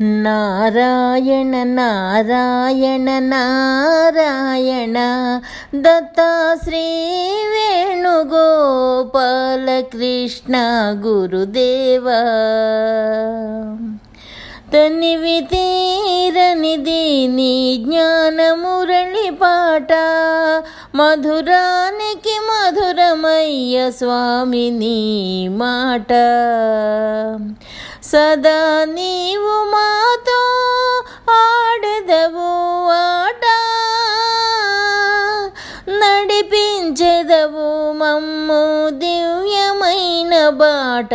నారాయణ నారాయణ నారాయణ. దత్తాశ్రీ వేణుగోపాల కృష్ణ గురుదేవా. తనివి తీరనిది నీ జ్ఞానమురళి పాట. మధురానికి మధురమయ్య స్వామిని మాట. సదా నీవు మాతో ఆడదవు ఆట నడిపించెదవు మమ్ము దివ్యమైన బాట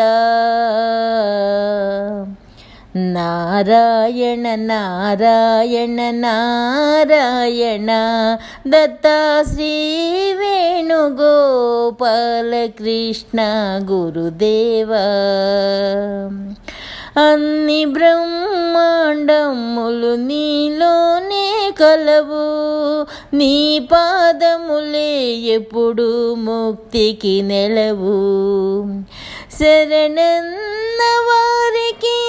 నారాయణ నారాయణ నారాయణ దత్తా శ్రీ వేణుగోపాల కృష్ణ గురుదేవా అన్ని బ్రహ్మాండములు నీలోనే కలవు. నీ పాదములే ఎప్పుడు ముక్తికి నెలవు. శరణన్న వారికి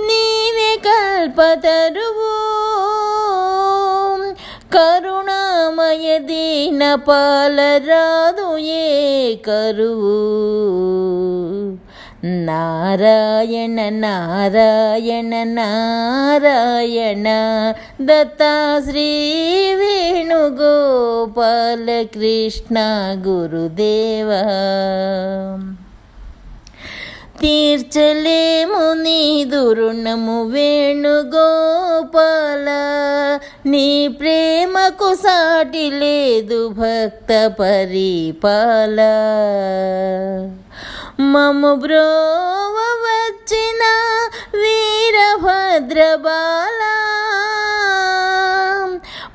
నీవే కల్పతరువు కరుణామయ దీన పాలరాదు ఏ కరువు. నారాయణ నారాయణ నారాయణ. దత్తా శ్రీ వేణుగోపాల కృష్ణ గురుదేవా. తీర్చలేము నీ దురుణము వేణుగోపాల. నీ ప్రేమకు సాటి లేదు భక్త పరిపాల. మము బ్రోవ వచ్చిన వీరభద్రబాల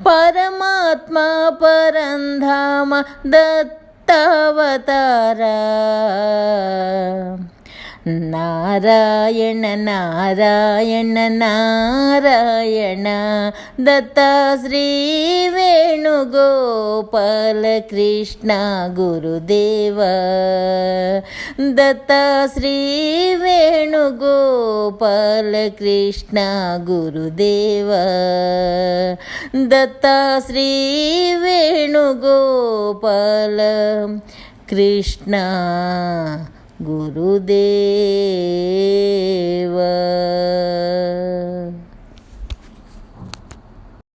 పరమాత్మ పరంధామ దత్తావతారా నారాయణ నారాయణ నారాయణ దత్తా శ్రీ వేణుగోపాల కృష్ణ గురుదేవా దత్తా శ్రీ వేణుగోపాల కృష్ణ గురుదేవా దత్తా శ్రీ వేణుగోపాల కృష్ణ గురుదేవ